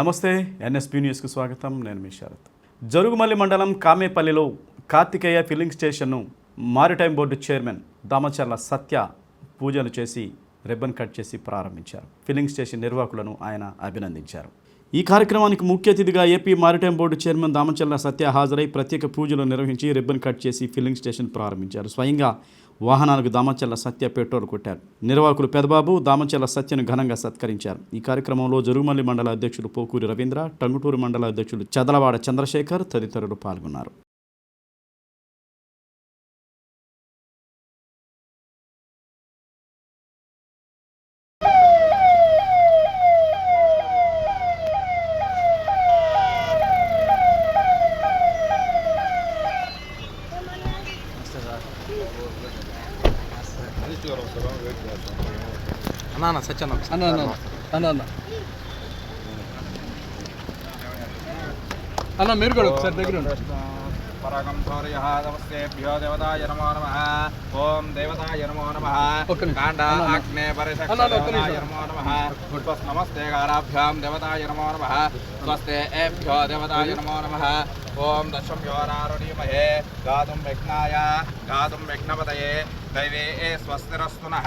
నమస్తే ఎన్ఎస్పీ న్యూస్కు స్వాగతం. నేను మీ శరత్. జరుగుమల్లి మండలం కామేపల్లిలో కార్తికేయ ఫిల్లింగ్ స్టేషన్ను maritime board chairman Damacharla Satya పూజలు చేసి రిబ్బన్ కట్ చేసి ప్రారంభించారు. ఫిల్లింగ్ స్టేషన్ నిర్వాహకులను ఆయన అభినందించారు. ఈ కార్యక్రమానికి ముఖ్య అతిథిగా AP maritime board chairman Damacharla Satya హాజరై ప్రత్యేక పూజలు నిర్వహించి రిబ్బన్ కట్ చేసి ఫిల్లింగ్ స్టేషన్ ప్రారంభించారు. స్వయంగా వాహనాలకు దామచల్ల సత్య పెట్రోల్ కొట్టారు. నిర్వాహకులు పెదబాబు దామచల్ల సత్యను ఘనంగా సత్కరించారు. ఈ కార్యక్రమంలో జరుగుమల్లి మండల అధ్యక్షులు పోకూరి రవీంద్ర టంగుటూరు మండల అధ్యక్షులు చదలవాడ చంద్రశేఖర్ తదితరులు పాల్గొన్నారు. అన్న సత్యన్న అన్న. అన్న అన్న అన్న. అన్న మీరు కూడా ఒకసారి దగ్గర. పరాగం సౌర్య నమస్తేభ్యో దేవతాయ నమో నమ. ఓం దేవతాయ నమో నమ. ఒక్క నిమిషం. కాండ అన్న, అన్న. అగ్నే పరిషత్ అన్న, అన్న, ఒక్క దేవతాయ నిమిషం. నమో నమ. నమస్తే గారాభ్యాం దేవతాయ నమో నమ. స్వస్తే ఏభ్యో దేవతాయ నమో నమ. ఓం దశభ్యో నారుణీమహే గాతుం విఘ్నాయ గాతుం విఘ్నపతయే. దైవే స్వస్తిరస్తు నః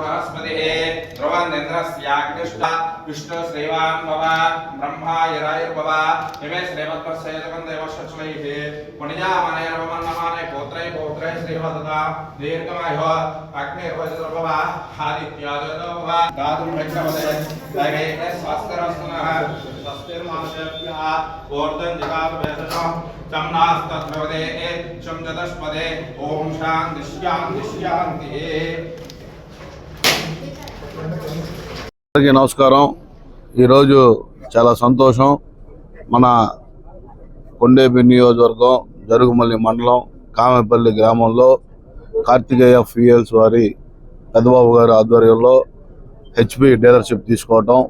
बृहस्पतिः ध्रुवनिन्द्रस्याग्निष्टा विष्णुश्रीवान् भव ब्रह्मायरायुर्भव इमे श्रीमद्वत्सेदकं देवशचलैः पुण्यामनैर्वमन्नमाने पौत्रै पौत्रै श्रीवदता, दीर्घमायुः अग्निर्वजतुर्भव आदित्यादयो दातुं भक्तवदे दैवेन स्वास्थ्यरस्तुनः तस्मिर्माशेभ्यः ओर्धं जिगातुभेदशः तं नास्तद्भवदे चतुष्पदे ॐ शान्तिः शान्तिः शान्तिः। అందరికీ నమస్కారం. ఈరోజు చాలా సంతోషం. మన కొండేపి నియోజకవర్గం జరుగుమల్లి మండలం కామెపల్లి గ్రామంలో కార్తికేయ ఫ్యూయల్స్ వారి పెద్దబాబు గారి ఆధ్వర్యంలో హెచ్పి డీలర్షిప్ తీసుకోవటం.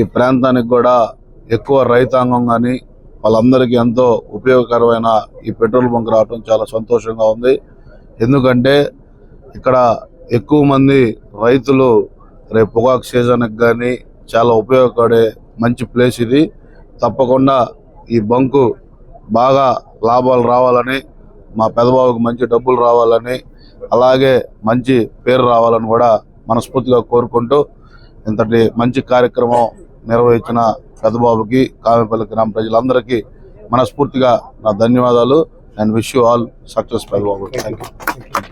ఈ ప్రాంతానికి కూడా ఎక్కువ రైతాంగం కానీ వాళ్ళందరికీ ఎంతో ఉపయోగకరమైన ఈ పెట్రోల్ బంక్ రావటం చాలా సంతోషంగా ఉంది. ఎందుకంటే ఇక్కడ ఎక్కువ మంది రైతులు రేపు పొగాకు సీజన్కి కానీ చాలా ఉపయోగపడే మంచి ప్లేస్ ఇది. తప్పకుండా ఈ బంకు బాగా లాభాలు రావాలని మా పెదబాబుకి మంచి డబ్బులు రావాలని అలాగే మంచి పేరు రావాలని కూడా మనస్ఫూర్తిగా కోరుకుంటూ ఇంతటి మంచి కార్యక్రమం నిర్వహించిన పెద్దబాబుకి కామెపల్లి గ్రామ ప్రజలందరికీ మనస్ఫూర్తిగా నా ధన్యవాదాలు. And wish you all success Peddababu thank you